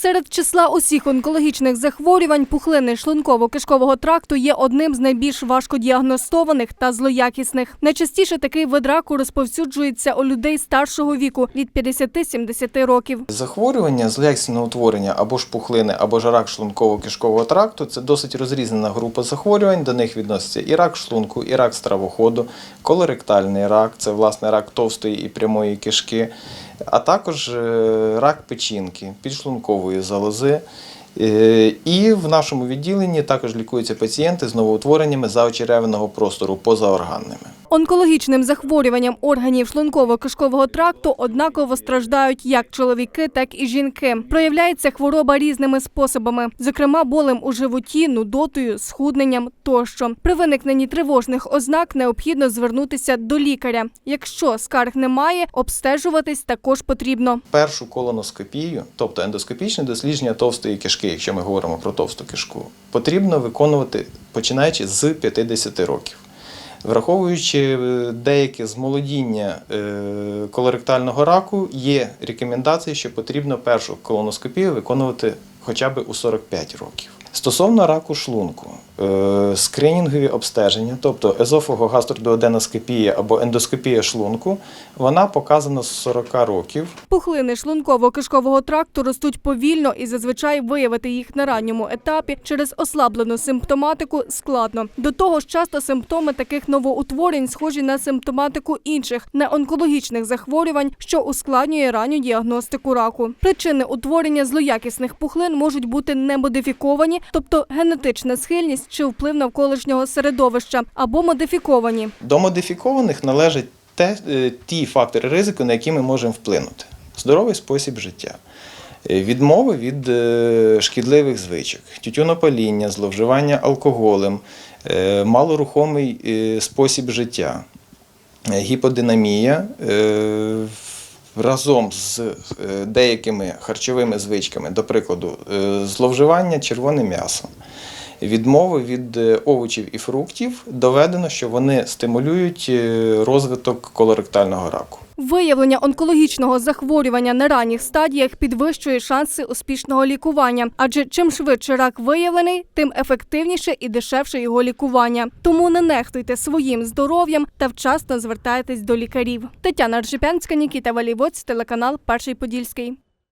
Серед числа усіх онкологічних захворювань пухлини шлунково-кишкового тракту є одним з найбільш важкодіагностованих та злоякісних. Найчастіше такий вид раку розповсюджується у людей старшого віку від 50-70 років. Захворювання злоякісного утворення або ж пухлини, або ж рак шлунково-кишкового тракту це досить розрізнена група захворювань. До них відносяться і рак шлунку, і рак стравоходу, колоректальний рак це власне рак товстої і прямої кишки, а також е, рак печінки, підшлункової залози. Е, І в нашому відділенні також лікуються пацієнти з новоутвореннями заочеревиного простору позаорганними. Онкологічним захворюванням органів шлунково-кишкового тракту однаково страждають як чоловіки, так і жінки. Проявляється хвороба різними способами, зокрема болем у животі, нудотою, схудненням тощо. При виникненні тривожних ознак необхідно звернутися до лікаря. Якщо скарг немає, обстежуватись також потрібно. першу колоноскопію, тобто ендоскопічне дослідження товстої кишки, якщо ми говоримо про товсту кишку, потрібно виконувати починаючи з 50 років. Враховуючи е, деяке змолодіння е, колоректального раку, є рекомендації, що потрібно першу колоноскопію виконувати хоча б у 45 років. Стосовно раку шлунку, е, скринінгові обстеження, тобто езофого-гастродуоденоскопія або ендоскопія шлунку, вона показана з 40 років. Пухлини шлунково-кишкового тракту ростуть повільно і зазвичай виявити їх на ранньому етапі через ослаблену симптоматику складно. До того ж, часто симптоми таких новоутворень схожі на симптоматику інших неонкологічних захворювань, що ускладнює ранню діагностику раку. Причини утворення злоякісних пухлин можуть бути немодифіковані, тобто генетична схильність чи вплив навколишнього середовища, або модифіковані. До модифікованих належать те, е, ті фактори ризику, на які ми можемо вплинути. Здоровий спосіб життя, е, відмови від е, шкідливих звичок, тютюнопаління, зловживання алкоголем, малорухомий спосіб життя, гіподинамія. Разом з е, деякими харчовими звичками, до прикладу, е, зловживання червоним м'ясом, відмови від е, овочів і фруктів доведено, що вони стимулюють розвиток колоректального раку. Виявлення онкологічного захворювання на ранніх стадіях підвищує шанси успішного лікування, адже чим швидше рак виявлений, тим ефективніше і дешевше його лікування. Тому не нехтуйте своїм здоров'ям та вчасно звертайтесь до лікарів. Тетяна Ржепянська, Нікіта Валівоць, телеканал Перший Подільський.